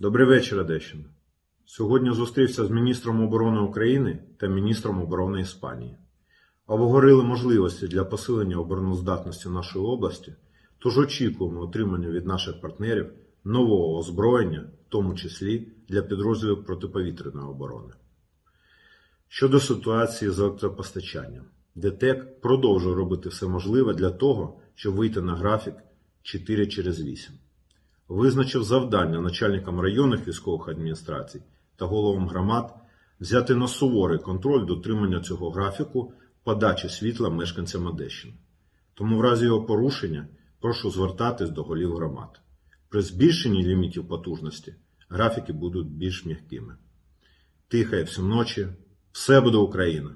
Добрий вечір, Одещина. Сьогодні зустрівся з міністром оборони України та міністром оборони Іспанії. Обговорили можливості для посилення обороноздатності нашої області, тож очікуємо отримання від наших партнерів нового озброєння, в тому числі для підрозділів протиповітряної оборони. Щодо ситуації з електропостачанням, ДТЕК продовжує робити все можливе для того, щоб вийти на графік 4 через 8 визначив завдання начальникам районних військових адміністрацій та головам громад взяти на суворий контроль дотримання цього графіку подачі світла мешканцям Одещини. Тому в разі його порушення прошу звертатись до голів громад. При збільшенні лімітів потужності графіки будуть більш м'якими. Тихає всю ночі, все буде Україна!